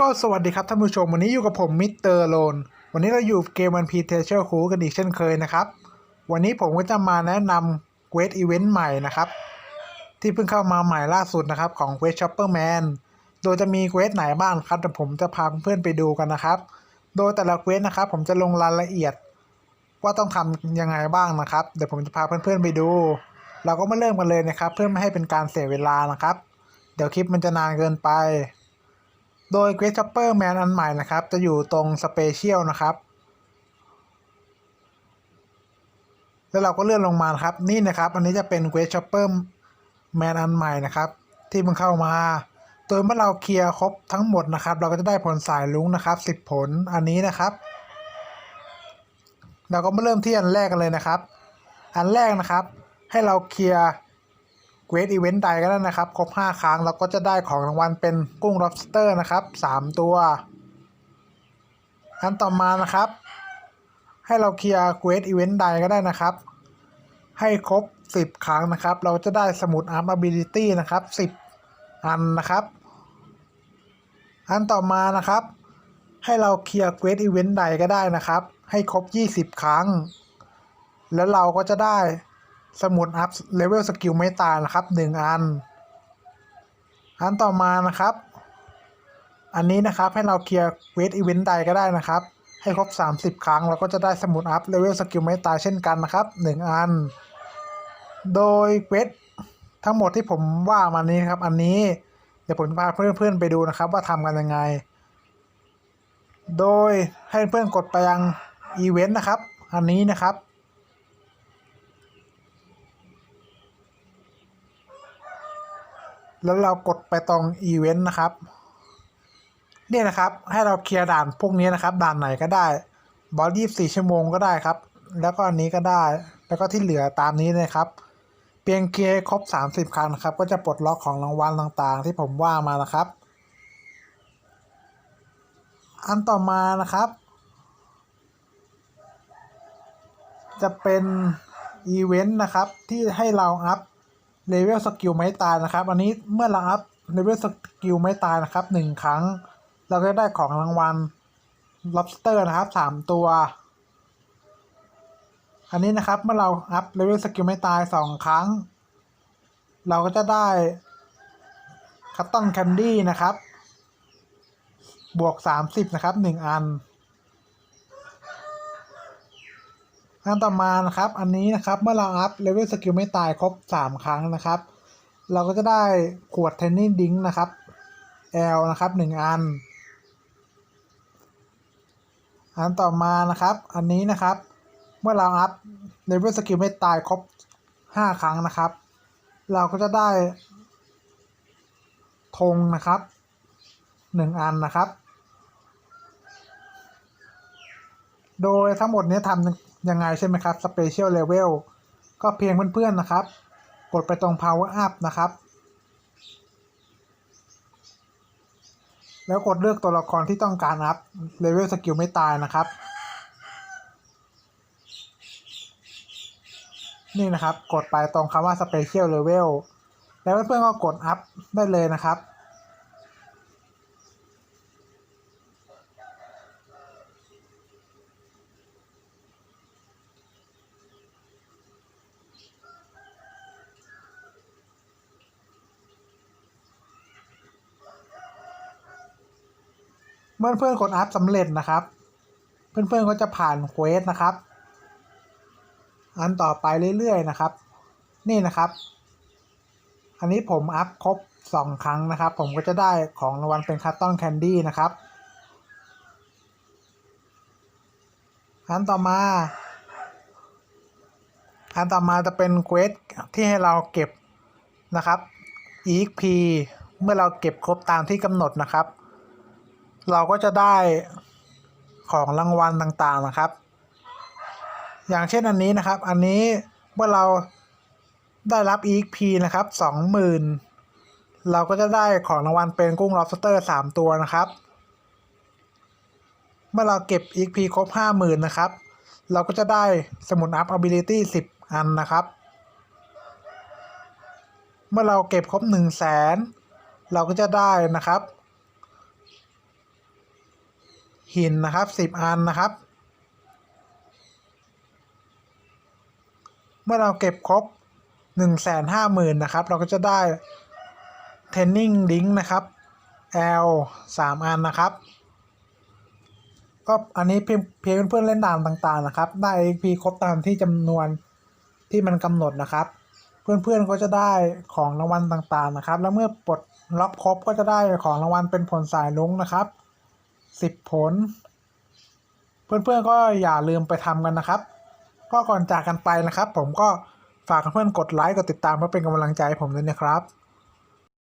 ก็สวัสดีครับท่านผู้ชม วันนี้อยู่กับผมมิสเตอร์โลนวันนี้เราอยู่เกมวันพีเทเชอร์คูกันอีกเช่นเคยนะครับ วันนี้ผมก็จะมาแนะนำเควสอีเวนต์ใหม่นะครับ ที่เพิ่งเข้ามาใหม่ล่าสุดนะครับ ของเควสช็อปเปอร์แมนโดยจะมีเควสไหนบ้างครับเดี๋ยวผมจะพาเพื่อนไปดูกันนะครับ โดยแต่ละเควสนะครับ ผมจะลงรายละเอียด ว่าต้องทำยังไงบ้างนะครับเดี๋ยวผมจะพาเพื่อนๆไปดู เราก็มาเริ่มกันเลยนะครับ เพื่อไม่ให้เป็นการเสียเวลานะครับ เดี๋ยวคลิปมันจะนานเกินไป โดย Great Chopper Man อันใหม่นะครับ จะอยู่ตรง Special นะครับ แล้วเราก็เลื่อนลงมานะครับ นี่นะครับ อันนี้จะเป็น Great Chopper Man อันใหม่นะครับ ที่เพิ่งเข้ามา โดยเมื่อเราเคลียร์ครบทั้งหมดนะครับ เราก็จะได้ผลสายลุงนะครับ 10 ผลอันนี้นะครับ เราก็มาเริ่มที่อันแรกกันเลยนะครับ อันแรกนะครับ ให้เราเคลียร์ เกรดอีเวนต์ใดก็ได้นะครับ ครบ 5 ครั้งเราก็จะได้ของรางวัลเป็นกุ้ง lobster นะครับ 3 ตัว อันต่อมานะครับ ให้เราเคลียร์เกรดอีเวนต์ใดก็ได้นะครับ ให้ครบ 10 ครั้งนะครับ เราจะได้สมุด Arm Ability นะครับ 10 อันนะครับ อันต่อมานะครับ ให้เราเคลียร์เกรดอีเวนต์ใดก็ได้นะครับ ให้ครบ 20 ครั้ง แล้วเราก็จะได้ สมุดอัพเลเวลสกิลไม่ตายนะครับ1อัน อันต่อมานะครับ อันนี้นะครับให้เราเคลียร์เวทอีเวนต์ใดก็ได้นะครับ ให้ครบ 30 ครั้งเราก็จะได้สมุดอัพเลเวลสกิลไม่ตายเช่นกันนะครับ1อัน โดยเวททั้งหมดที่ผมว่ามานี้นครับ อันนี้เดี๋ยวผมพาเพื่อนๆไปดูนะครับ ว่าทำกันยังไง โดยให้เพื่อนกดไปยังอีเวนต์นะครับ อันนี้นะครับ แล้วเรากดไปตรงอีเวนต์นะครับ เนี่ยนะครับ ให้เราเคลียร์ด่านพวกนี้นะครับ ด่านไหนก็ได้บอลยี่สี่ชั่วโมงก็ได้ครับ แล้วก็อันนี้ก็ได้ แล้วก็ที่เหลือตามนี้นะครับ เพียงเคลียร์ครบ 30ครั้งนะครับ ก็จะปลดล็อกของรางวัลต่างๆ ที่ผมว่ามานะครับ อันต่อมานะครับ จะเป็นอีเวนต์นะครับที่ให้เราอัพ เลเวลสกิลไม้ตายนะครับ อันนี้เมื่อเราอัพเลเวลสกิลไม้ตายนะครับหนึ่งครั้ง เราก็ได้ของรางวัล lobster นะครับสามตัว อันนี้นะครับเมื่อเราอัพเลเวลสกิลไม้ตายสองครั้ง เราก็จะได้คัตตอนแคนดี้นะครับ บวก30นะครับ1อัน อันต่อมานะครับ อันนี้นะครับเมื่อเราอัพเลเวลสกิลไม่ตายครบ 3 ครั้งนะครับ เราก็จะได้ขวดเทนนิสดิงนะครับ L นะครับ 1 อัน อันต่อมานะครับ อันนี้นะครับ เมื่อเราอัพเลเวลสกิลไม่ตายครบ 5 ครั้งนะครับ เราก็จะได้ธงนะครับ 1 อันนะครับ โดยทั้งหมดนี้ทำ ยังไงใช่ไหมครับ Special Level ก็เพียงเพื่อนๆนะครับ กดไปตรง Power Up นะครับ แล้วกดเลือกตัวละครที่ต้องการอัพเลเวลสกิลไม่ตายนะครับ นี่นะครับกดไปตรงคำว่า Special Level แล้วเพื่อนๆก็กดอัพได้เลยนะครับ มื่อเพื่อนกดอัพสำเร็จนะครับ เพื่อนๆก็จะผ่านเควสนะครับ อันต่อไปเรื่อยๆนะครับ นี่นะครับ อันนี้ผมอัพครบ2ครั้งนะครับ ผมก็จะได้ของรางวัลเป็นคัตตอนแคนดี้นะครับอันต่อมา อันต่อมาจะเป็นเควสที่ให้เราเก็บนะครับ EXP เมื่อเราเก็บครบตามที่กำหนดนะครับ เราก็จะได้ของรางวัลต่างๆนะครับ อย่างเช่นอันนี้นะครับ อันนี้เมื่อเราได้รับ EXP นะครับ20,000 เราก็จะได้ของรางวัลเป็นกุ้ง lobster 3 ตัวนะครับ เมื่อเราเก็บ EXP ครบ 50,000 นะครับ เราก็จะได้สมุด up ability 10 อันนะครับ เมื่อเราเก็บครบ 1 0 0 0 0แสนเราก็จะได้นะครับ หินนะครับสิบอันนะครับ เมื่อเราเก็บครบ1นึ่งแสนห้าหมื่นนะครับ เราก็จะได้ Training Link นะครับ L 3อันนะครับ ก็อันนี้เพียงเพียงเพื่อนเล่นด่านต่างๆนะครับ ได้ XP ครบตามที่จำนวนที่มันกำหนดนะครับ เพื่อนๆก็จะได้ของรางวัลต่างๆนะครับ แล้วเมื่อปลดล็อกครบก็จะได้ของรางวัลเป็นผลสายลุงนะครับ 10ผล เพื่อนๆก็อย่าลืมไปทำกันนะครับ ก็ก่อนจากกันไปนะครับ ผมก็ฝากเพื่อนกดไลค์กดติดตามเพื่อเป็นกำลังใจให้ผมด้วยนะครับ